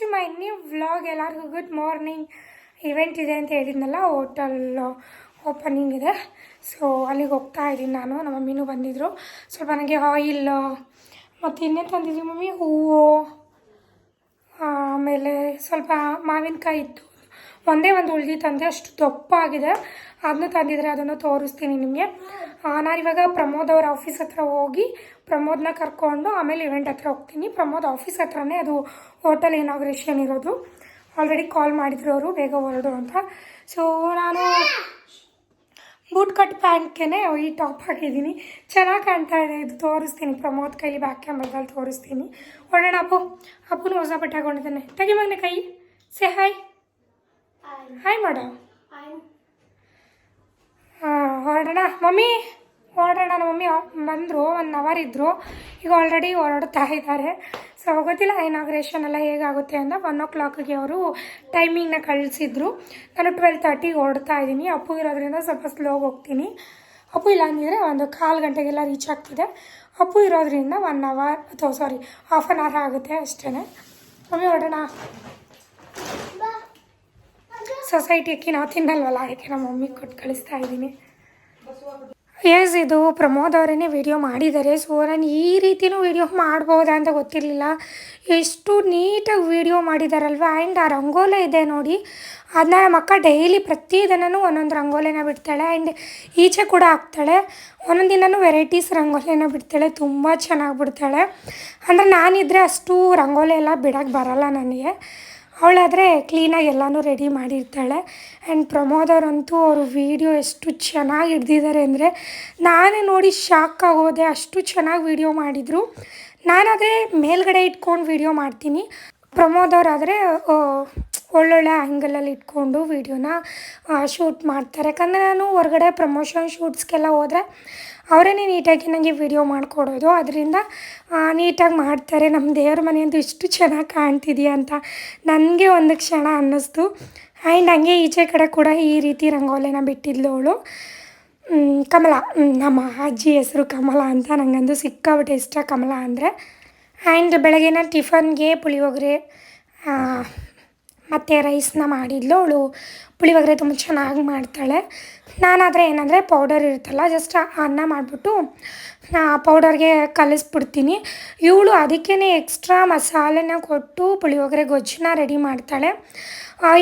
To my new vlog ಎಲ್ಲರಿಗೂ good morning event ಇದೆ ಅಂತ ಹೇಳಿದ್ನಲ್ಲ ಹೋಟಲ್ ಓಪನಿಂಗ್ ಇದೆ. ಸೊ ಅಲ್ಲಿಗೆ ಹೋಗ್ತಾ ಇದ್ದೀನಿ ನಾನು, ನಮ್ಮ ಮಮ್ಮಿನೂ ಬಂದಿದ್ದರು ಸ್ವಲ್ಪ ನನಗೆ ಆಯಿಲ್ ಮತ್ತು ಇನ್ನೇನು ತಂದಿದ್ವಿ ಮಮ್ಮಿ, ಹೂವು, ಆಮೇಲೆ ಸ್ವಲ್ಪ ಮಾವಿನಕಾಯಿ ಇತ್ತು. ಒಂದೇ ಒಂದು ಉಳ್ಗಿ ತಂದೆ, ಅಷ್ಟು ದಪ್ಪ ಆಗಿದೆ ಅದನ್ನು ತಂದಿದ್ರೆ ಅದನ್ನು ತೋರಿಸ್ತೀನಿ ನಿಮಗೆ. ನಾನಿವಾಗ ಪ್ರಮೋದ್ ಅವ್ರ ಆಫೀಸ್ ಹತ್ರ ಹೋಗಿ ಪ್ರಮೋದ್ನ ಕರ್ಕೊಂಡು ಆಮೇಲೆ ಇವೆಂಟ್ ಹತ್ರ ಹೋಗ್ತೀನಿ. ಪ್ರಮೋದ್ ಆಫೀಸ್ ಹತ್ರನೇ ಅದು ಹೋಟೆಲ್ ಇನಾಗ್ರೇಷನ್ ಇರೋದು. ಆಲ್ರೆಡಿ ಕಾಲ್ ಮಾಡಿದ್ರು ಅವರು, ಬೇಗ ಹೊರಡು ಅಂತ. ಸೊ ನಾನು ಬೂಟ್ ಕಟ್ ಪ್ಯಾಂಟ್ಗೆ ಈ ಟಾಪ್ ಹಾಕಿದ್ದೀನಿ. ಚೆನ್ನಾಗಿ ಕಾಣ್ತಾ ಇದೆ. ಇದು ತೋರಿಸ್ತೀನಿ. ಪ್ರಮೋದ್ ಕೈಲಿ ಬ್ಯಾಕ್ ಕ್ಯಾಮ್ರದಲ್ಲಿ ತೋರಿಸ್ತೀನಿ. ಹೊರಡೋಣ, ಅಪ್ಪು. ಅಪ್ಪುನು ಹೊಸ ಬಟ್ಟೆ ಹಾಕೊಂಡಿದ್ದಾನೆ ತೆಗಿ ಮಗನೆ ಕೈ. ಸೆ ಹಾಯ್ ಹಾಯ್ ಮಾಡು ಹಾಂ ಹೊರಡೋಣ. ಮಮ್ಮಿ ಹೊರಡೋಣ ನಮ್ಮ ಮಮ್ಮಿ. ಬಂದರು ಒನ್ ಅವರ್ ಇದ್ದರು ಈಗ ಆಲ್ರೆಡಿ ಹೊರಡ್ತಾ ಇದ್ದಾರೆ. ಸೊ ಗೊತ್ತಿಲ್ಲ ಇನಾಗ್ರೇಷನ್ ಎಲ್ಲ ಹೇಗಾಗುತ್ತೆ ಅಂತ. ಒನ್ ಓ ಕ್ಲಾಕಿಗೆ ಅವರು ಟೈಮಿಂಗ್ನ ಕಳಿಸಿದ್ರು. ನಾನು ಟ್ವೆಲ್ ತರ್ಟಿಗೆ ಹೊರಡ್ತಾ ಇದ್ದೀನಿ. ಅಪ್ಪು ಇರೋದ್ರಿಂದ ಸ್ವಲ್ಪ ಸ್ಲೋಗೆ ಹೋಗ್ತೀನಿ. ಅಪ್ಪು ಇಲ್ಲ ಅಂದಿದ್ರೆ ಒಂದು ಕಾಲು ಗಂಟೆಗೆಲ್ಲ ರೀಚ್ ಆಗ್ತಿದೆ. ಅಪ್ಪು ಇರೋದ್ರಿಂದ ಒನ್ ಅವರ್ ಅಥವಾ ಸಾರಿ ಹಾಫ್ ಆನ್ ಅವರ್ ಆಗುತ್ತೆ ಅಷ್ಟೇ ಮಮ್ಮಿ ಹೊರಡೋಣ. ಸೊಸೈಟಿ ಅಕ್ಕಿ ನಾವು ತಿನ್ನಲ್ವಲ್ಲ? ಅದಕ್ಕೆ ನಮ್ಮ ಮಮ್ಮಿಗೆ ಕೊಟ್ಟು ಕಳಿಸ್ತಾ ಇದ್ದೀನಿ. ಎಸ್ ಇದು ಪ್ರಮೋದ್ ಅವರೇ ವಿಡಿಯೋ ಮಾಡಿದ್ದಾರೆ. ಸೊ ನಾನು ಈ ರೀತಿಯೂ ವಿಡಿಯೋ ಮಾಡ್ಬೋದಾ ಅಂತ ಗೊತ್ತಿರಲಿಲ್ಲ. ಎಷ್ಟು ನೀಟಾಗಿ ವಿಡಿಯೋ ಮಾಡಿದಾರಲ್ವ? ಆ್ಯಂಡ್ ಆ ರಂಗೋಲೆ ಇದೆ ನೋಡಿ. ಅದನ್ನ ನಮ್ಮ ಅಕ್ಕ ಡೈಲಿ ಪ್ರತಿ ದಿನವೂ ಒಂದೊಂದು ರಂಗೋಲಿನ ಬಿಡ್ತಾಳೆ. ಆ್ಯಂಡ್ ಈಚೆ ಕೂಡ ಹಾಕ್ತಾಳೆ. ಒಂದೊಂದು ದಿನವೂ ವೆರೈಟೀಸ್ ರಂಗೋಲಿನ ಬಿಡ್ತಾಳೆ. ತುಂಬ ಚೆನ್ನಾಗಿ ಬಿಡ್ತಾಳೆ. ಅಂದರೆ ನಾನಿದ್ರೆ ಅಷ್ಟು ರಂಗೋಲಿ ಎಲ್ಲ ಬಿಡೋಕ್ಕೆ ಬರಲ್ಲ ನನಗೆ. ಅವಳಾದರೆ ಕ್ಲೀನಾಗಿ ಎಲ್ಲನೂ ರೆಡಿ ಮಾಡಿರ್ತಾಳೆ. ಆ್ಯಂಡ್ ಪ್ರಮೋದ್ ಅವರಂತೂ ಅವರು ವೀಡಿಯೋ ಎಷ್ಟು ಚೆನ್ನಾಗಿ ಹಿಡ್ದಿದ್ದಾರೆ ಅಂದರೆ ನಾನೇ ನೋಡಿ ಶಾಕ್ ಆಗೋದೆ ಅಷ್ಟು ಚೆನ್ನಾಗಿ ವೀಡಿಯೋ ಮಾಡಿದರು. ನಾನಾದರೆ ಮೇಲ್ಗಡೆ ಇಟ್ಕೊಂಡು ವೀಡಿಯೋ ಮಾಡ್ತೀನಿ. ಪ್ರಮೋದ್ ಅವರಾದರೆ ಒಳ್ಳೊಳ್ಳೆ ಆ್ಯಂಗಲಲ್ಲಿ ಇಟ್ಕೊಂಡು ವೀಡಿಯೋನ ಶೂಟ್ ಮಾಡ್ತಾರೆ. ಯಾಕಂದರೆ ನಾನು ಹೊರಗಡೆ ಪ್ರಮೋಷನ್ ಶೂಟ್ಸ್ಗೆಲ್ಲ ಹೋದರೆ ಅವರೇ ನೀಟಾಗಿ ನನಗೆ ವಿಡಿಯೋ ಮಾಡಿಕೊಡೋದು. ಅದರಿಂದ ನೀಟಾಗಿ ಮಾಡ್ತಾರೆ. ನಮ್ಮ ದೇವ್ರ ಮನೆಯಂತೂ ಇಷ್ಟು ಚೆನ್ನಾಗಿ ಕಾಣ್ತಿದೆಯಾ ಅಂತ ನನಗೆ ಒಂದು ಕ್ಷಣ ಅನ್ನಿಸ್ತು. ಆ್ಯಂಡ್ ಹಂಗೆ ಈಚೆ ಕಡೆ ಕೂಡ ಈ ರೀತಿ ರಂಗೋಲಿನ ಬಿಟ್ಟಿದ್ಲು ಅವಳು. ಕಮಲ. ನಮ್ಮ ಅಜ್ಜಿ ಹೆಸರು ಕಮಲ ಅಂತ ನನಗಂದು ಸಿಕ್ಕಾಬಿಟ್ಟೆ ಇಷ್ಟ ಕಮಲ ಅಂದರೆ. ಆ್ಯಂಡ್ ಬೆಳಗಿನ ಟಿಫನ್ಗೆ ಪುಳಿಯೋಗರೆ ಮತ್ತು ರೈಸ್ನ ಮಾಡಿದ್ಲು. ಅವಳು ಪುಳಿಯೋಗರೆ ತುಂಬ ಚೆನ್ನಾಗಿ ಮಾಡ್ತಾಳೆ. ನಾನಾದರೆ ಏನಂದರೆ ಪೌಡರ್ ಇರುತ್ತಲ್ಲ ಜಸ್ಟ್ ಅನ್ನ ಮಾಡಿಬಿಟ್ಟು ಪೌಡರ್ಗೆ ಕಲಿಸ್ಬಿಡ್ತೀನಿ. ಇವಳು ಅದಕ್ಕೇ ಎಕ್ಸ್ಟ್ರಾ ಮಸಾಲೆನ ಕೊಟ್ಟು ಪುಳಿಯೋಗರೆ ಗೊಜ್ಜನ್ನ ರೆಡಿ ಮಾಡ್ತಾಳೆ.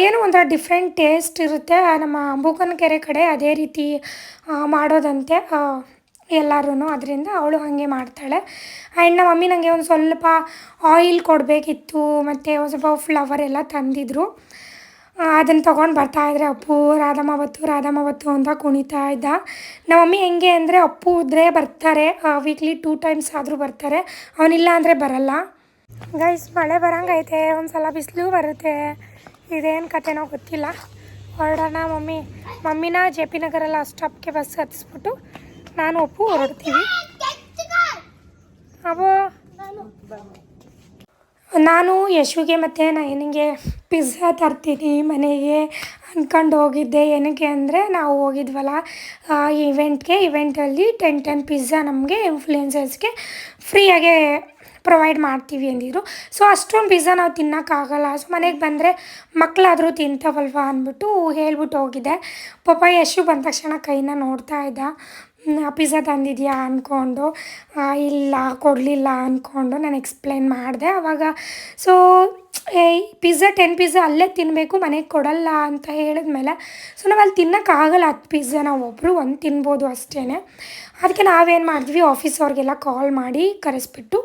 ಏನೋ ಒಂಥರ ಡಿಫ್ರೆಂಟ್ ಟೇಸ್ಟ್ ಇರುತ್ತೆ. ನಮ್ಮ ಬೂಕನಕೆರೆ ಕಡೆ ಅದೇ ರೀತಿ ಮಾಡೋದಂತೆ. ಎಲ್ಲರೂ ಅದರಿಂದ ಅವಳು ಹಾಗೆ ಮಾಡ್ತಾಳೆ. ಆ್ಯಂಡ್ ನಮ್ಮ ಮಮ್ಮಿ ನನಗೆ ಒಂದು ಸ್ವಲ್ಪ ಆಯಿಲ್ ಕೊಡಬೇಕಿತ್ತು, ಮತ್ತು ಒಂದು ಸ್ವಲ್ಪ ಫ್ಲವರ್ ಎಲ್ಲ ತಂದಿದ್ರು. ಅದನ್ನು ತೊಗೊಂಡು ಬರ್ತಾಯಿದ್ರೆ ಅಪ್ಪು, ರಾಧಮ್ಮ ಅವತ್ತು ರಾಧಮ್ಮ ಅವತ್ತು ಅಂತ ಕುಣಿತಾ ಇದ್ದ. ನಮ್ಮ ಮಮ್ಮಿ ಹೆಂಗೆ ಅಂದರೆ ಅಪ್ಪು ಇದ್ರೆ ಬರ್ತಾರೆ ವೀಕ್ಲಿ ಟೂ ಟೈಮ್ಸ್ ಆದರೂ ಬರ್ತಾರೆ. ಅವನಿಲ್ಲ ಅಂದರೆ ಬರಲ್ಲ. ಗೈಸ್ ಮಳೆ ಬರಂಗೈತೆ ಒಂದು ಸಲ ಬಿಸಿಲು ಬರುತ್ತೆ. ಇದೇನು ಕಥೆನೋ ಗೊತ್ತಿಲ್ಲ. ಹೊರಡೋಣ ಮಮ್ಮಿ. ಮಮ್ಮಿನ ಜೆ ಪಿ ನಗರೆಲ್ಲ ಸ್ಟಾಪ್ಗೆ ಬಸ್ ಹತ್ತಿಸ್ಬಿಟ್ಟು ನಾನು ಒಪ್ಪು ಹೊರಡ್ತೀವಿ ಅವು ನಾನು ಯಶುಗೆ ಮತ್ತು ನಯನಿಗೆ ಪಿಜ್ಜಾ ತರ್ತೀನಿ ಮನೆಗೆ ಅಂದ್ಕೊಂಡು ಹೋಗಿದ್ದೆ. ಏನಕ್ಕೆ ಅಂದರೆ ನಾವು ಹೋಗಿದ್ವಲ್ಲ ಇವೆಂಟ್ಗೆ ಇವೆಂಟಲ್ಲಿ ಟೆನ್ ಟೆನ್ ಪಿಜ್ಜಾ ನಮಗೆ ಇನ್ಫ್ಲೂಯೆನ್ಸರ್ಸ್ಗೆ ಫ್ರೀಯಾಗೆ ಪ್ರೊವೈಡ್ ಮಾಡ್ತೀವಿ ಅಂದಿದ್ರು. ಸೊ ಅಷ್ಟೊಂದು ಪಿಜ್ಜಾ ನಾವು ತಿನ್ನೋಕ್ಕಾಗಲ್ಲ ಸೊ ಮನೆಗೆ ಬಂದರೆ ಮಕ್ಕಳಾದರೂ ತಿಂತಾವಲ್ವ ಅಂದ್ಬಿಟ್ಟು ಹೇಳ್ಬಿಟ್ಟು ಹೋಗಿದ್ದೆ ಪಾಪ ಯಶು ಬಂದ ತಕ್ಷಣ ಕೈನ ನೋಡ್ತಾ ಇದ್ದ. ಪಿಜ್ಜಾ ತಂದಿದ್ಯಾ ಅಂದ್ಕೊಂಡು ಇಲ್ಲ, ಕೊಡಲಿಲ್ಲ ಅಂದ್ಕೊಂಡು ನಾನು ಎಕ್ಸ್ಪ್ಲೇನ್ ಮಾಡಿದೆ. ಆವಾಗ ಸೊ ಪಿಜ್ಜಾ ಟೆನ್ ಪಿಜ್ಜಾ ಅಲ್ಲೇ ತಿನ್ನಬೇಕು ಮನೆಗೆ ಕೊಡಲ್ಲ ಅಂತ ಹೇಳಿದ್ಮೇಲೆ, ಸೊ ನಾವು ಅಲ್ಲಿ ತಿನ್ನೋಕ್ಕಾಗಲ್ಲ ಹತ್ತು ಪಿಜ್ಜಾ, ನಾವು ಒಬ್ಬರು ಒಂದು ತಿನ್ಬೋದು ಅಷ್ಟೇ ಅದಕ್ಕೆ ನಾವೇನು ಮಾಡಿದ್ವಿ ಆಫೀಸವ್ರಿಗೆಲ್ಲ ಕಾಲ್ ಮಾಡಿ ಕರೆಸ್ಬಿಟ್ಟು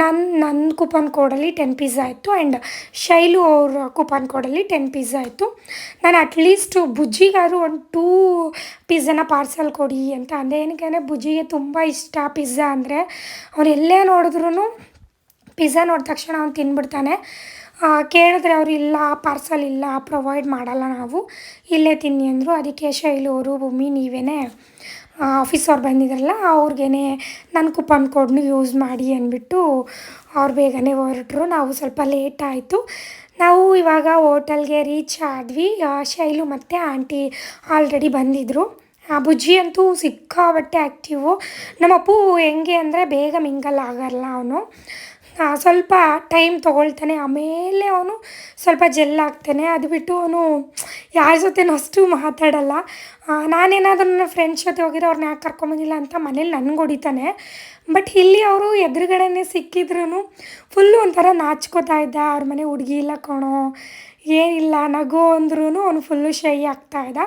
ನನ್ನ ನನ್ನ ಕೂಪನ್ ಕೋಡಲ್ಲಿ ಟೆನ್ ಪಿಝಾ ಆಯಿತು ಆ್ಯಂಡ್ ಶೈಲು ಅವ್ರ ಕೂಪನ್ ಕೋಡಲ್ಲಿ ಟೆನ್ ಪಿಝಾ ಆಯಿತು. ನಾನು ಅಟ್ಲೀಸ್ಟು ಬುಜ್ಜಿಗಾದ್ರು ಒಂದು ಟೂ ಪಿಝಾನ ಪಾರ್ಸಲ್ ಕೊಡಿ ಅಂತ ಅಂದೆ. ಏನಕ್ಕೆ ಅಂದರೆ ಬುಜ್ಜಿಗೆ ತುಂಬ ಇಷ್ಟ ಪಿಝಾ ಅಂದರೆ. ಅವ್ರು ಎಲ್ಲೇ ನೋಡಿದ್ರೂ ಪಿಜ್ಜಾ ನೋಡಿದ ತಕ್ಷಣ ಅವ್ನು ತಿನ್ಬಿಡ್ತಾನೆ. ಕೇಳಿದ್ರೆ ಅವರು ಇಲ್ಲ ಪಾರ್ಸಲ್ ಇಲ್ಲ ಪ್ರೊವೈಡ್ ಮಾಡಲ್ಲ ನಾವು. ಇಲ್ಲೇ ತಿನ್ನಿ ಅಂದರು. ಅದಕ್ಕೆ ಶೈಲು ಅವರು, ಭೂಮಿ ನೀವೇ ಆಫೀಸವ್ರು ಬಂದಿದ್ರಲ್ಲ ಅವ್ರಿಗೇ ನನ್ನ ಕೂಪನ್ ಕೋಡ್ನು ಯೂಸ್ ಮಾಡಿ ಅಂದ್ಬಿಟ್ಟು ಅವ್ರು ಬೇಗನೆ ಹೊರಟ್ರು. ನಾವು ಸ್ವಲ್ಪ ಲೇಟ್ ಆಯಿತು. ನಾವು ಇವಾಗ ಹೋಟೆಲ್ಗೆ ರೀಚ್ ಆದ್ವಿ. ಶೈಲು ಮತ್ತು ಆಂಟಿ ಆಲ್ರೆಡಿ ಬಂದಿದ್ದರು ಆ, ಬುಜ್ಜಿ ಅಂತೂ ಸಿಕ್ಕಾಬಟ್ಟೆ ಆ್ಯಕ್ಟಿವು ನಮ್ಮ ಅಪ್ಪು ಹೆಂಗೆ ಅಂದರೆ ಬೇಗ ಮಿಂಗಲ್ ಆಗಲ್ಲ ಅವನು. ಸ್ವಲ್ಪ ಟೈಮ್ ತೊಗೊಳ್ತಾನೆ. ಆಮೇಲೆ ಅವನು ಸ್ವಲ್ಪ ಜೆಲ್ ಆಗ್ತಾನೆ ಅದು ಬಿಟ್ಟು ಅವನು ಯಾರ ಜೊತೆನೂ ಅಷ್ಟು ಮಾತಾಡಲ್ಲ. ನಾನೇನಾದರೂ ನನ್ನ ಫ್ರೆಂಡ್ಸ್ ಜೊತೆ ಹೋಗಿದ್ರೆ ಅವ್ರನ್ನ ಯಾಕೆ ಕರ್ಕೊಂಬಂದಿಲ್ಲ ಅಂತ ಮನೇಲಿ ನನಗೆ ಹೊಡಿತಾನೆ. ಬಟ್ ಇಲ್ಲಿ ಅವರು ಎದುರುಗಡೆನೇ ಸಿಕ್ಕಿದ್ರು ಫುಲ್ಲು ಒಂಥರ ನಾಚ್ಕೋತಾ ಇದ್ದ. ಅವ್ರ ಮನೆ ಹುಡುಗಿ ಇಲ್ಲ ಕಣೋ, ಏನಿಲ್ಲ, ನಗು ಅಂದ್ರೂ ಅವನು ಫುಲ್ಲು ಶೈ ಆಗ್ತಾ ಇದ್ದ.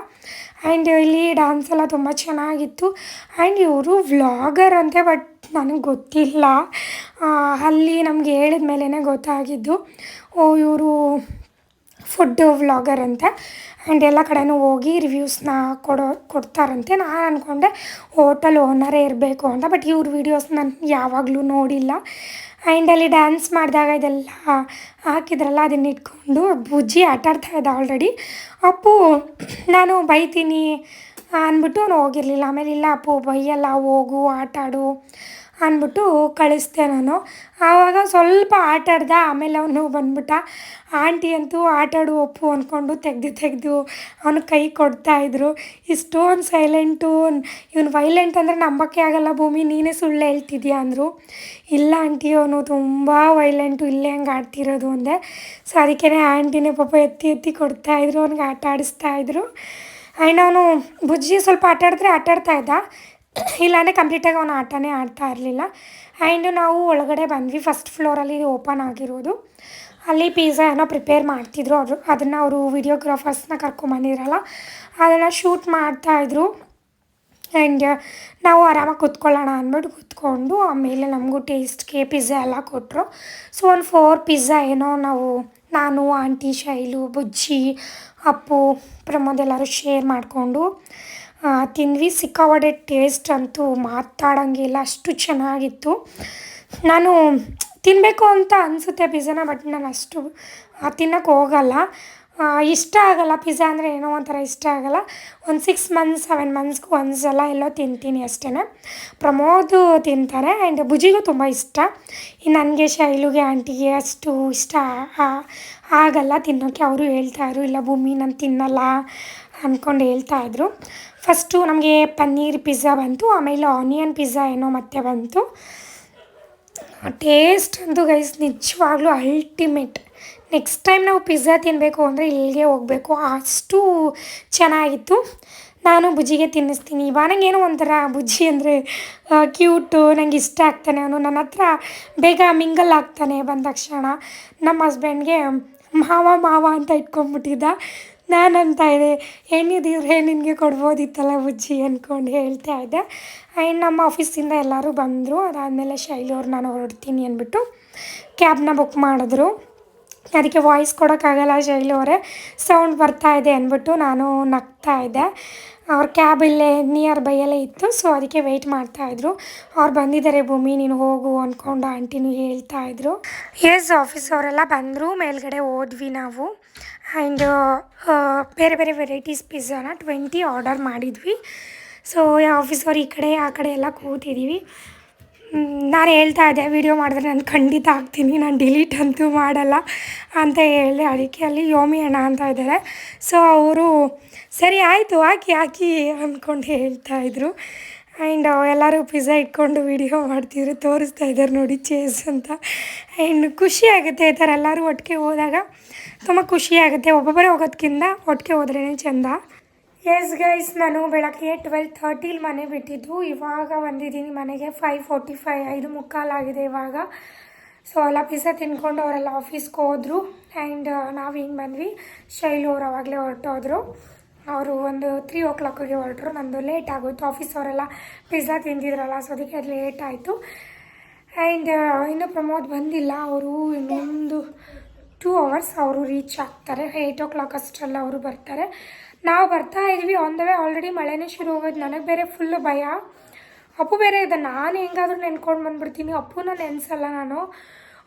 ಆ್ಯಂಡ್ ಇಲ್ಲಿ ಡ್ಯಾನ್ಸ್ ಎಲ್ಲ ತುಂಬ ಚೆನ್ನಾಗಿತ್ತು. ಆ್ಯಂಡ್ ಇವರು ವ್ಲಾಗರ್ ಅಂತೆ ಬಟ್ ನನಗೆ ಗೊತ್ತಿಲ್ಲ. ಅಲ್ಲಿ ನಮ್ಗೆ ಹೇಳಿದ ಮೇಲೇ ಗೊತ್ತಾಗಿದ್ದು, ಓ, ಇವರು ಫುಡ್ ವ್ಲಾಗರ್ ಅಂತ. ಆ್ಯಂಡ್ ಎಲ್ಲ ಕಡೆನೂ ಹೋಗಿ ರಿವ್ಯೂಸ್ನ ಕೊಡೋ, ಕೊಡ್ತಾರಂತೆ. ನಾನು ಅಂದ್ಕೊಂಡೆ ಹೋಟೆಲ್ ಓನರೇ ಇರಬೇಕು ಅಂತ. ಬಟ್ ಇವ್ರ ವೀಡಿಯೋಸ್ ನಾನು ಯಾವಾಗಲೂ ನೋಡಿಲ್ಲ. ಆ್ಯಂಡ್ ಅಲ್ಲಿ ಡ್ಯಾನ್ಸ್ ಮಾಡಿದಾಗ ಇದೆಲ್ಲ ಹಾಕಿದ್ರಲ್ಲ, ಅದನ್ನ ಇಟ್ಕೊಂಡು, ಬುಜ್ಜಿ ಆಟಾಡ್ತಾ ಇದ್ದ ಆಲ್ರೆಡಿ ಅಪ್ಪು, ನಾನು ಬೈತೀನಿ. ಅಂದ್ಬಿಟ್ಟು ಅವ್ನು ಹೋಗಿರಲಿಲ್ಲ. ಆಮೇಲೆ ಇಲ್ಲ ಅಪ್ಪು, ಬೈಯಲ್ಲ, ಹೋಗು ಆಟಾಡು ಅಂದ್ಬಿಟ್ಟು ಕಳಿಸ್ದೆ ನಾನು. ಆವಾಗ ಸ್ವಲ್ಪ ಆಟ ಆಡ್ದ, ಆಮೇಲೆ ಅವನು ಬಂದ್ಬಿಟ್ಟ, ಆಂಟಿ ಅಂತೂ ಆಟಾಡು ಒಪ್ಪು ಅಂದ್ಕೊಂಡು ತೆಗೆದು ತೆಗೆದು ಅವನು ಕೈ ಕೊಡ್ತಾಯಿದ್ರು ಇಷ್ಟೊಂದು ಸೈಲೆಂಟು ಇವನು ವೈಲೆಂಟ್ ಅಂದರೆ ನಂಬಕ್ಕೆ ಆಗಲ್ಲ ಭೂಮಿ, ನೀನೇ ಸುಳ್ಳು ಹೇಳ್ತಿದ್ಯಾ ಅಂದರು. ಇಲ್ಲ ಆಂಟಿ, ಅವನು ತುಂಬ ವೈಲೆಂಟು ಇಲ್ಲೇ ಹಂಗೆ ಆಡ್ತಿರೋದು ಅಂದೆ. ಸೊ ಅದಕ್ಕೇ ಆಂಟಿನೇ ಪಾಪ ಎತ್ತಿ ಎತ್ತಿ ಕೊಡ್ತಾಯಿದ್ರು ಅವ್ನಿಗೆ ಆಟ ಆಡಿಸ್ತಾಯಿದ್ರು ಆ್ಯಂಡ್ ಅವನು ಬುಜ್ಜಿ ಸ್ವಲ್ಪ ಆಟ ಆಡಿದ್ರೆ ಆಟ ಆಡ್ತಾ ಇದ್ದ. ಇಲ್ಲಾಂದರೆ ಕಂಪ್ಲೀಟಾಗಿ ಅವನು ಆಟನೇ ಆಡ್ತಾ ಇರಲಿಲ್ಲ. ಆ್ಯಂಡ್ ನಾವು ಒಳಗಡೆ ಬಂದ್ವಿ. ಫಸ್ಟ್ ಫ್ಲೋರಲ್ಲಿ ಓಪನ್ ಆಗಿರೋದು. ಅಲ್ಲಿ ಪಿಝಾ ಏನೋ ಪ್ರಿಪೇರ್ ಮಾಡ್ತಿದ್ರು. ಅವರು ಅದನ್ನು ಅವರು ವಿಡಿಯೋಗ್ರಾಫರ್ಸ್ನ ಕರ್ಕೊಂಬಂದಿರಲ್ಲ ಅದನ್ನು ಶೂಟ್ ಮಾಡ್ತಾಯಿದ್ರು ಆ್ಯಂಡ್ ನಾವು ಆರಾಮಾಗಿ ಕೂತ್ಕೊಳ್ಳೋಣ ಅಂದ್ಬಿಟ್ಟು ಕೂತ್ಕೊಂಡು, ಆಮೇಲೆ ನಮಗೂ ಟೇಸ್ಟ್ಗೆ ಪಿಜ್ಜಾ ಎಲ್ಲ ಕೊಟ್ಟರು ಸೊ ಒಂದು ಫೋರ್ ಪಿಜ್ಜಾ ಏನೋ ನಾವು ನಾನು, ಆಂಟಿ, ಶೈಲು, ಬುಜ್ಜಿ, ಅಪ್ಪು, ಪ್ರಮೋದ್ ಎಲ್ಲರೂ ಶೇರ್ ಮಾಡಿಕೊಂಡು ತಿಂದ್ವಿ. ಸಿಕ್ಕಾಪಟ್ಟೆ ಟೇಸ್ಟ್ ಅಂತೂ ಮಾತಾಡೋಂಗಿಲ್ಲ ಅಷ್ಟು ಚೆನ್ನಾಗಿತ್ತು. ನಾನು ತಿನ್ನಬೇಕು ಅಂತ ಅನಿಸುತ್ತೆ ಪಿಜ್ಜಾನ ಬಟ್ ನಾನು ಅಷ್ಟು ತಿನ್ನೋಕ್ಕೆ ಹೋಗಲ್ಲ. ಇಷ್ಟ ಆಗಲ್ಲ ಪಿಜ್ಜಾ ಅಂದರೆ ಏನೋ ಒಂಥರ ಇಷ್ಟ ಆಗಲ್ಲ. ಒಂದು ಸಿಕ್ಸ್ ಮಂತ್ಸ್ ಸೆವೆನ್ ಮಂತ್ಸ್ಗೆ ಒಂದ್ಸಲ ಎಲ್ಲೋ ತಿಂತೀನಿ ಅಷ್ಟೇ ಪ್ರಮೋದು ತಿಂತಾರೆ ಆ್ಯಂಡ್ ಭುಜಿಗೂ ತುಂಬ ಇಷ್ಟ. ಇನ್ನು ನನಗೆ, ಶೈಲುಗೆ, ಆಂಟಿಗೆ ಅಷ್ಟು ಇಷ್ಟ ಆಗಲ್ಲ ತಿನ್ನೋಕ್ಕೆ ಅವರು ಹೇಳ್ತಾಯಿದ್ರು ಇಲ್ಲ ಭೂಮಿ, ನಾನು ತಿನ್ನಲ್ಲ ಅಂದ್ಕೊಂಡು ಹೇಳ್ತಾಯಿದ್ರು ಫಸ್ಟು ನಮಗೆ ಪನ್ನೀರ್ ಪಿಜ್ಜಾ ಬಂತು, ಆಮೇಲೆ ಆನಿಯನ್ ಪಿಜ್ಜಾ ಏನೋ ಮತ್ತೆ ಬಂತು. ಟೇಸ್ಟ್ ಅಂತೂ ಗೈಸ್ ನಿಜವಾಗ್ಲೂ ಅಲ್ಟಿಮೇಟ್ ನೆಕ್ಸ್ಟ್ ಟೈಮ್ ನಾವು ಪಿಜ್ಜಾ ತಿನ್ನಬೇಕು ಅಂದರೆ ಇಲ್ಲಿಗೆ ಹೋಗಬೇಕು. ಅಷ್ಟು ಚೆನ್ನಾಗಿತ್ತು. ನಾನು ಬುಜ್ಜಿಗೆ ತಿನ್ನಿಸ್ತೀನಿ. ಏನೋ ಒಂಥರ ಬುಜ್ಜಿ ಅಂದರೆ ಕ್ಯೂಟು ನಂಗೆ ಇಷ್ಟ ಆಗ್ತಾನೆ ಅವನು ನನ್ನ ಹತ್ರ ಬೇಗ ಮಿಂಗಲ್ ಆಗ್ತಾನೆ ಬಂದ ತಕ್ಷಣ. ನಮ್ಮ ಹಸ್ಬೆಂಡ್ಗೆ ಮಾವ ಮಾವ ಅಂತ ಇಟ್ಕೊಂಡ್ಬಿಟ್ಟಿದ್ದ. ನಾನು ಅಂತ ಇದೆ ಹೆಣ್ಣಿದ್ರೆ ನಿನಗೆ ಕೊಡ್ಬೋದಿತ್ತಲ್ಲ ಬುಜ್ಜಿ? ಅಂದ್ಕೊಂಡು ಹೇಳ್ತಾ ಇದ್ದೆ. ಆ್ಯಂಡ್ ನಮ್ಮ ಆಫೀಸಿಂದ ಎಲ್ಲರೂ ಬಂದರು. ಅದಾದಮೇಲೆ ಶೈಲಿ ಅವ್ರು ನಾನು ಹೊರಡ್ತೀನಿ ಅಂದ್ಬಿಟ್ಟು ಕ್ಯಾಬ್ನ ಬುಕ್ ಮಾಡಿದ್ರು. ಅದಕ್ಕೆ ವಾಯ್ಸ್ ಕೊಡೋಕ್ಕಾಗಲ್ಲ ಶೈಲು ಅವರೇ. ಸೌಂಡ್ ಬರ್ತಾ ಇದೆ ಅಂದ್ಬಿಟ್ಟು ನಾನು ನಗ್ತಾ ಇದ್ದೆ. ಅವ್ರ ಕ್ಯಾಬ್ ಇಲ್ಲೇ ನಿಯರ್ ಬೈಯಲ್ಲೇ ಇತ್ತು ಸೊ ಅದಕ್ಕೆ ವೆಯ್ಟ್ ಮಾಡ್ತಾಯಿದ್ರು ಅವ್ರು ಬಂದಿದ್ದಾರೆ, ಭೂಮಿ ನೀನು ಹೋಗು ಅಂದ್ಕೊಂಡು ಆಂಟಿನೂ ಹೇಳ್ತಾಯಿದ್ರು ಎಸ್ ಆಫೀಸ್ ಅವರೆಲ್ಲ ಬಂದರು, ಮೇಲ್ಗಡೆ ಹೋದ್ವಿ ನಾವು. ಆ್ಯಂಡ್ ಬೇರೆ ಬೇರೆ ವೆರೈಟೀಸ್ ಪಿಜ್ಜಾನ ಟ್ವೆಂಟಿ ಆರ್ಡರ್ ಮಾಡಿದ್ವಿ. ಸೊ ಆಫೀಸ್ ಅವ್ರು ಈ ಕಡೆ, ಆ ಕಡೆ ಎಲ್ಲ ಕೂತಿದ್ದೀವಿ ನಾನು ಹೇಳ್ತಾ ಇದ್ದೆ ವೀಡಿಯೋ ಮಾಡಿದ್ರೆ ನಾನು ಖಂಡಿತ ಹಾಕ್ತೀನಿ, ನಾನು ಡಿಲೀಟ್ ಅಂತೂ ಮಾಡಲ್ಲ ಅಂತ ಹೇಳಿದೆ. ಅದಕ್ಕೆ ಅಲ್ಲಿ ಯೋಮಿ ಅಣ್ಣ ಅಂತ ಇದ್ದಾರೆ. ಸೊ ಅವರು, ಸರಿ ಆಯಿತು, ಹಾಕಿ ಹಾಕಿ ಅಂದ್ಕೊಂಡು ಹೇಳ್ತಾಯಿದ್ರು ಆ್ಯಂಡ್ ಎಲ್ಲರೂ ಪಿಜ್ಜಾ ಇಟ್ಕೊಂಡು ವಿಡಿಯೋ ಮಾಡ್ತಿದ್ರು, ತೋರಿಸ್ತಾ ಇದ್ದಾರೆ ನೋಡಿ ಚೇಸ್ ಅಂತ. ಆ್ಯಂಡ್ ಖುಷಿ ಆಗುತ್ತೆ ಈ ಥರ ಎಲ್ಲರೂ ಒಟ್ಟಿಗೆ ಹೋದಾಗ. ತುಂಬ ಖುಷಿ ಆಗುತ್ತೆ. ಒಬ್ಬೊಬ್ಬರೇ ಹೋಗೋದಕ್ಕಿಂತ ಒಟ್ಟಿಗೆ ಹೋದ್ರೇ ಚೆಂದ. ಎಸ್ ಗೈಸ್ ನಾನು ಬೆಳಗ್ಗೆ ಟ್ವೆಲ್ ಥರ್ಟಿಲಿ ಮನೆ ಬಿಟ್ಟಿದ್ದು. ಇವಾಗ ಬಂದಿದ್ದೀನಿ ಮನೆಗೆ ಫೈವ್ ಫೋರ್ಟಿ ಫೈ ಐದು ಮುಕ್ಕಾಲಾಗಿದೆ ಇವಾಗ. ಸೊ ಎಲ್ಲ ಪಿಸ ತಿನ್ಕೊಂಡು ಅವರೆಲ್ಲ ಆಫೀಸ್ಗೆ ಹೋದರು. ಆ್ಯಂಡ್ ನಾವು ಹಿಂಗೆ ಬಂದ್ವಿ. ಶೈಲು ಅವ್ರು ಅವಾಗಲೇ ಹೊರಟೋದ್ರು. ಅವರು ಒಂದು ತ್ರೀ ಓ ಕ್ಲಾಕಿಗೆ ಹೊರಟರು. ನಂದು ಲೇಟ್ ಆಗೋಯ್ತು. ಆಫೀಸ್ ಅವರೆಲ್ಲ ಪಿಜ್ಜಾ ತಿಂದಿದ್ರಲ್ಲ ಸೊ ಅದಕ್ಕೆ ಅದು ಲೇಟ್ ಆಯಿತು. ಆ್ಯಂಡ್ ಇನ್ನೂ ಪ್ರಮೋದ್ ಬಂದಿಲ್ಲ. ಅವರು ಇನ್ನೊಂದು ಟೂ ಅವರ್ಸ್ ಅವರು ರೀಚ್ ಆಗ್ತಾರೆ. ಏಯ್ಟ್ ಓ ಕ್ಲಾಕ್ ಅಷ್ಟರಲ್ಲಿ ಅವರು ಬರ್ತಾರೆ. ನಾವು ಬರ್ತಾ ಇದ್ವಿ ಆನ್ ದ ವೇ ಆಲ್ರೆಡಿ ಮಳೆನೇ ಶುರು ಹೋಗೋದು ನನಗೆ ಬೇರೆ ಫುಲ್ ಭಯ. ಅಪ್ಪು ಬೇರೆ ಇದೆ ನಾನು ಹೆಂಗಾದ್ರೂ ನೆನ್ಕೊಂಡು ಬಂದ್ಬಿಡ್ತೀನಿ. ಅಪ್ಪುನ ನೆನೆಸಲ್ಲ ನಾನು.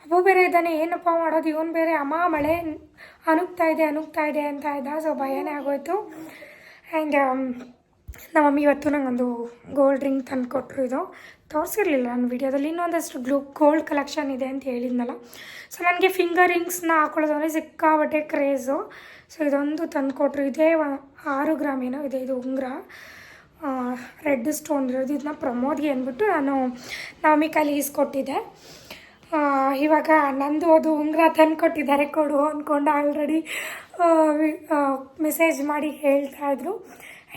ಅಪ್ಪು ಬೇರೆ ಇದ್ದಾನೆ. ಏನಪ್ಪ ಮಾಡೋದು? ಇವನು ಬೇರೆ. ಅಮ್ಮ, ಮಳೆ ಅನುಗ್ತಾ ಇದೆ ಅನುಗ್ತಾ ಇದೆ ಅಂತ ಇದ್ದ. ಸೊ ಭಯನೇ ಆಗೋಯ್ತು. ಆ್ಯಂಡ್ ನಮ್ಮ ಮಮ್ಮಿ ಇವತ್ತು ನಂಗೊಂದು ಗೋಲ್ಡ್ ರಿಂಗ್ ತಂದು ಕೊಟ್ಟರು ಇದು. ತೋರಿಸಿರ್ಲಿಲ್ಲ ನನ್ನ ವಿಡಿಯೋದಲ್ಲಿ. ಇನ್ನೊಂದಷ್ಟು ಗ್ಲೂ ಗೋಲ್ಡ್ ಕಲೆಕ್ಷನ್ ಇದೆ ಅಂತ ಹೇಳಿದ್ನಲ್ಲ. ಸೊ ನನಗೆ ಫಿಂಗರ್ ರಿಂಗ್ಸ್ನ ಹಾಕೊಳ್ಳೋದಂದರೆ ಸಿಕ್ಕಾಬಟ್ಟೆ ಕ್ರೇಜು ಸೊ ಇದೊಂದು ತಂದು ಕೊಟ್ಟರು ಇದೇ ಆರು ಗ್ರಾಮ್ ಏನೋ ಇದೆ, ಇದು ಉಂಗುರ. ರೆಡ್ ಸ್ಟೋನ್ ಇರೋದು. ಇದನ್ನ ಪ್ರಮೋದ್ಗೆ ಅಂದ್ಬಿಟ್ಟು ನಾನು ನವಮಿ ಕೈಲಿ ಇಸ್ಕೊಟ್ಟಿದ್ದೆ ಇವಾಗ ನಂದು ಅದು ಉಂಗುರ ತಂದು ಕೊಟ್ಟಿದ್ದಾರೆ ಕೊಡು ಅಂದ್ಕೊಂಡು ಆಲ್ರೆಡಿ ಮೆಸೇಜ್ ಮಾಡಿ ಹೇಳ್ತಾ ಇದ್ರು.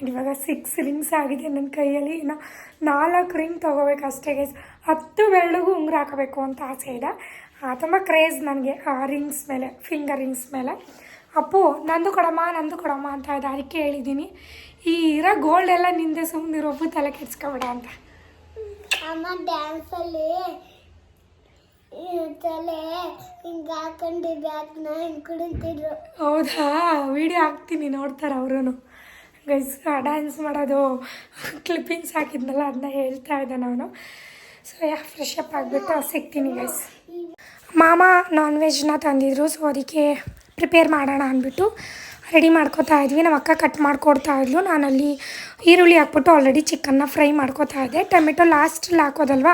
ಆ್ಯಂಡ್ ಇವಾಗ ಸಿಕ್ಸ್ ರಿಂಗ್ಸ್ ಆಗಿದೆ ನನ್ನ ಕೈಯಲ್ಲಿ. ಇನ್ನು ನಾಲ್ಕು ರಿಂಗ್ ತೊಗೋಬೇಕು ಅಷ್ಟೇ ಗೈಸ್ ಹತ್ತು ಬೆರಳಿಗೂ ಉಂಗುರ ಹಾಕಬೇಕು ಅಂತ ಆಸೆ ಇದೆ. ತುಂಬ ಕ್ರೇಜ್ ನನಗೆ ಆ ರಿಂಗ್ಸ್ ಮೇಲೆ ಫಿಂಗರ್ ರಿಂಗ್ಸ್ ಮೇಲೆ. ಅಪ್ಪು ನಂದು ಕೊಡಮ್ಮ ನಂದು ಕೊಡಮ್ಮ ಅಂತ ಇದೆ ಅದಕ್ಕೆ ಹೇಳಿದ್ದೀನಿ ಈ ಇರೋ ಗೋಲ್ಡ್ ಎಲ್ಲ ನಿಂದೆ ಸುಮ್ಮನೆ ಒಬ್ಬ ತಲೆ ಕೆಡ್ಸ್ಕೊಬೇಡ ಅಂತ. ಅಮ್ಮ ಡ್ಯಾನ್ಸಲ್ಲಿ ತಲೆ ಹಿಂಗೆ ಹಾಕೊಂಡು ಬ್ಯಾಗ್ನ ಹಿಂಗೆ ಕುಡಿತಿದ್ರು. ಹೌದಾ? ವಿಡಿಯೋ ಹಾಕ್ತೀನಿ ನೋಡ್ತಾರೆ ಅವರು ಗೈಸ್ ಡ್ಯಾನ್ಸ್ ಮಾಡೋದು ಕ್ಲಿಪ್ಪಿಂಗ್ಸ್ ಹಾಕಿದ್ನಲ್ಲ ಅದನ್ನ ಹೇಳ್ತಾ ಇದ್ದಾನೆ ಅವನು ಸೊ ಯಾ ಫ್ರೆಶ್ ಅಪ್ ಆಗಿಬಿಟ್ಟು ಸಿಗ್ತೀನಿ ಗೈಸ್ ಮಾಮ ನಾನ್ ವೆಜ್ನ ತಂದಿದ್ರು ಸೊ ಅದಕ್ಕೆ ಪ್ರಿಪೇರ್ ಮಾಡೋಣ ಅಂದ್ಬಿಟ್ಟು ರೆಡಿ ಮಾಡ್ಕೋತಾ ಇದ್ವಿ. ನಮ್ಮ ಅಕ್ಕ ಕಟ್ ಮಾಡ್ಕೊಡ್ತಾ ಇದ್ಲು. ನಾನಲ್ಲಿ ಈರುಳ್ಳಿ ಹಾಕ್ಬಿಟ್ಟು ಆಲ್ರೆಡಿ ಚಿಕನ್ನ ಫ್ರೈ ಮಾಡ್ಕೋತಾ ಇದ್ದೆ. ಟೊಮೆಟೊ ಲಾಸ್ಟಲ್ಲಿ ಹಾಕೋದಲ್ವಾ?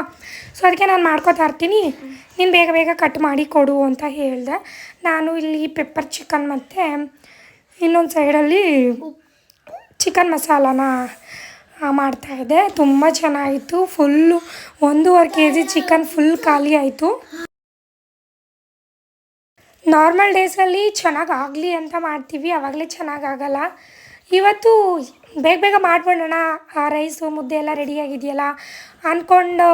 ಸೊ ಅದಕ್ಕೆ ನಾನು ಮಾಡ್ಕೋತಾ ಇರ್ತೀನಿ. ನೀನು ಬೇಗ ಬೇಗ ಕಟ್ ಮಾಡಿ ಕೊಡು ಅಂತ ಹೇಳಿದೆ. ನಾನು ಇಲ್ಲಿ ಪೆಪ್ಪರ್ ಚಿಕನ್ ಮತ್ತು ಇನ್ನೊಂದು ಸೈಡಲ್ಲಿ ಚಿಕನ್ ಮಸಾಲಾನ ಮಾಡ್ತಾಯಿದ್ದೆ ತುಂಬ ಚೆನ್ನಾಗಿತ್ತು. ಫುಲ್ಲು ಒಂದೂವರೆ ಕೆ ಜಿ ಚಿಕನ್ ಫುಲ್ ಖಾಲಿ ಆಯಿತು. ನಾರ್ಮಲ್ ಡೇಸಲ್ಲಿ ಚೆನ್ನಾಗಿ ಆಗಲಿ ಅಂತ ಮಾಡ್ತೀವಿ. ಆವಾಗಲೇ ಚೆನ್ನಾಗಾಗಲ್ಲ. ಇವತ್ತು ಬೇಗ ಬೇಗ ಮಾಡ್ಬಿಡೋಣ. ಆ ರೈಸು ಮುದ್ದೆ ಎಲ್ಲ ರೆಡಿಯಾಗಿದೆಯಲ್ಲ ಅಂದ್ಕೊಂಡು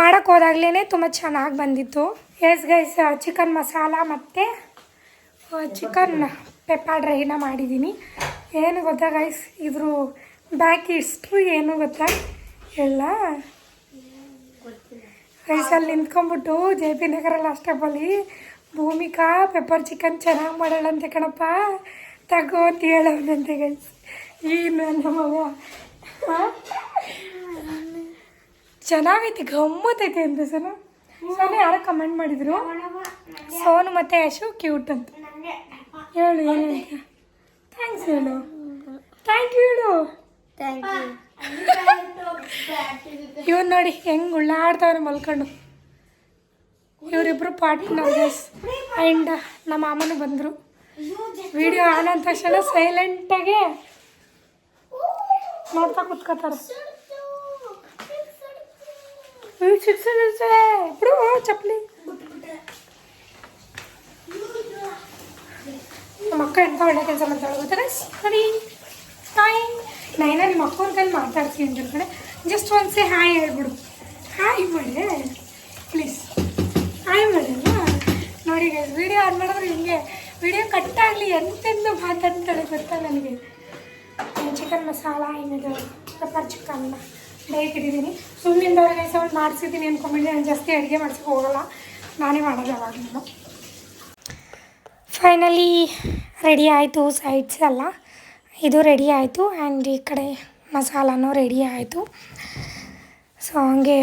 ಮಾಡೋಕ್ಕೆ ಹೋದಾಗಲೇ ತುಂಬ ಚೆನ್ನಾಗಿ ಬಂದಿತ್ತು. ಎಸ್ ಗೈಸ್ ಚಿಕನ್ ಮಸಾಲ ಮತ್ತು ಚಿಕನ್ ಪೆಪ್ಪರ್ ಡ್ರೈನ ಮಾಡಿದ್ದೀನಿ. ಏನು ಗೊತ್ತಾ ಗೈಸ್ ಇದ್ರ ಬ್ಯಾಕ್ ಇಷ್ಟು ಏನು ಗೊತ್ತಾ? ಎಲ್ಲ ಅಲ್ಲಿ ನಿಂತ್ಕೊಂಡ್ಬಿಟ್ಟು ಜೆ ಪಿ ನಗರ ಲಾಸ್ಟ್ ಬಲಿ ಭೂಮಿಕಾ ಪೆಪ್ಪರ್ ಚಿಕನ್ ಚೆನ್ನಾಗಿ ಮಾಡೋಳಂತೆ ಕಣಪ್ಪ. ತಗೋ ಅಂತ ಹೇಳೋನಂತೆ ಗೈಸ್ ಈ ನನ್ನ ಮಗ? ಚೆನ್ನಾಗೈತೆ, ಗಮ್ಮತ್ತೈತೆ ಅಂತ ಸರ್ ಸೋನು ಯಾರು ಕಮೆಂಟ್ ಮಾಡಿದ್ರು. ಸೋನು ಮತ್ತು ಯಶು ಕ್ಯೂಟ್ ಅಂತ. ಹೇಳಿ ಏನು ಥ್ಯಾಂಕ್ಸ್ ಹೇಳು ಥ್ಯಾಂಕ್ ಯು ಹೇಳು ಥ್ಯಾಂಕ್ ಯು ಇವನ್ ನೋಡಿ ಹೆಂಗ್ ಉಳ್ಳಾಡ್ತಾವ್ರೆ ಮಲ್ಕೊಂಡು. ಇವರಿಬ್ರು ಪಾರ್ಟ್ನರ್ ಗೈಸ್ ಆ್ಯಂಡ್ ನಮ್ಮ ಮಾಮನು ಬಂದರು. ವಿಡಿಯೋ ಆನ್ ಅಂದ ತಕ್ಷಣ ಸೈಲೆಂಟಾಗೆ ನೋಡ್ತಾ ಕುತ್ಕೋತಾರೆ. ಇಬ್ರು ಚಪ್ಪಲಿ. ನಮ್ಮ ಅಕ್ಕ ಎಂತ ಒಳ್ಳೆ ಕೆಲಸ ಮಾಡ್ತಾಳೆ ಗೊತ್ತಾ ಸರಿ ಹಾಯ್ ನೈನ ನಿಮ್ಮ ಅಕ್ಕವ್ರ ಕೈಲಿ ಮಾತಾಡ್ತೀನಿ ಕಡೆ ಜಸ್ಟ್ ಒನ್ಸೆ ಹಾಯ್ ಹೇಳ್ಬಿಡು ಹಾಯ್ ಮಾಡಿ ಪ್ಲೀಸ್ ಹಾಯ್ ಮಾಡಿಲ್ಲ ನೋಡಿ ವೀಡಿಯೋ ಆನ್ ಮಾಡಿದ್ರೆ ಹಿಂಗೆ ವಿಡಿಯೋ ಆಗಲಿ ಎಂತೆಂದು ಮಾತಾಡ್ತಾಳೆ ಗೊತ್ತಾ ನನಗೆ? ಚಿಕನ್ ಮಸಾಲ ಏನಿದೆ ಪೆಪ್ಪರ್ ಚಿಕನ್ನ ಡೈಟ್ ಇಟ್ಟಿದ್ದೀನಿ ಸುಮ್ಮನಿಂದವ್ರಿಗೆ ಸೌಂಡ್ ಮಾಡಿಸಿದ್ದೀನಿ ಅಂದ್ಕೊಂಡ್ಬಿಟ್ಟು ನಾನು ಜಾಸ್ತಿ ಅಡುಗೆ ಮಾಡ್ಸೋಕೆ ಹೋಗಲ್ಲ. ನಾನೇ ಮಾಡೋದು ಯಾವಾಗಲೂ. ಫೈನಲಿ ರೆಡಿ ಆಯಿತು ಸೈಡ್ಸ್ ಎಲ್ಲ. ಇದು ರೆಡಿ ಆಯಿತು ಆ್ಯಂಡ್ ಈ ಕಡೆ ಮಸಾಲನೂ ರೆಡಿ ಆಯಿತು. ಸೊ ಹಂಗೆ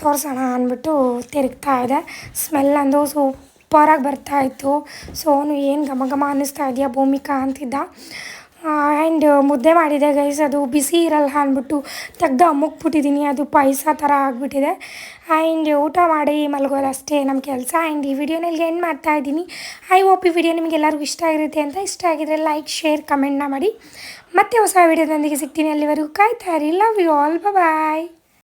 ತೋರಿಸೋಣ ಅಂದ್ಬಿಟ್ಟು ತಿರುಗ್ತಾ ಇದೆ. ಸ್ಮೆಲ್ ಅಂದು ಸೂಪರಾಗಿ ಬರ್ತಾಯಿತ್ತು ಸೊ ಅವನು ಏನು ಘಮ ಘಮ ಅನ್ನಿಸ್ತಾ ಇದೆಯಾ ಭೂಮಿಕಾ ಅಂತಿದ್ದ? ಆ್ಯಂಡ್ ಮುದ್ದೆ ಮಾಡಿದೆ ಗೈಸ್ ಅದು ಬಿಸಿ ಇರಲ್ಲ ಅಂದ್ಬಿಟ್ಟು ತೆಗ್ದು ಅಮ್ಮುಕ್ಬಿಟ್ಟಿದ್ದೀನಿ. ಅದು ಪಾಯಸ ಥರ ಆಗಿಬಿಟ್ಟಿದೆ. ಆ್ಯಂಡ್ ಊಟ ಮಾಡಿ ಮಲ್ಗೋದು ಅಷ್ಟೇ ನಮ್ಮ ಕೆಲಸ. ಆ್ಯಂಡ್ ಈ ವಿಡಿಯೋನಲ್ಲಿ ಏನು ಮಾಡ್ತಾ ಇದ್ದೀನಿ. ಐ ಹೋಪ್ ಈ ವಿಡಿಯೋ ನಿಮಗೆಲ್ಲರಿಗೂ ಇಷ್ಟ ಆಗಿರುತ್ತೆ ಅಂತ. ಇಷ್ಟ ಆಗಿದ್ರೆ ಲೈಕ್ ಶೇರ್ ಕಮೆಂಟ್ನ ಮಾಡಿ. ಮತ್ತೆ ಹೊಸ ವಿಡಿಯೋದೊಂದಿಗೆ ಸಿಗ್ತೀನಿ ಅಲ್ಲಿವರೆಗೂ. ಕಾಯ್ತಾ ಇರಿ. Love you all bye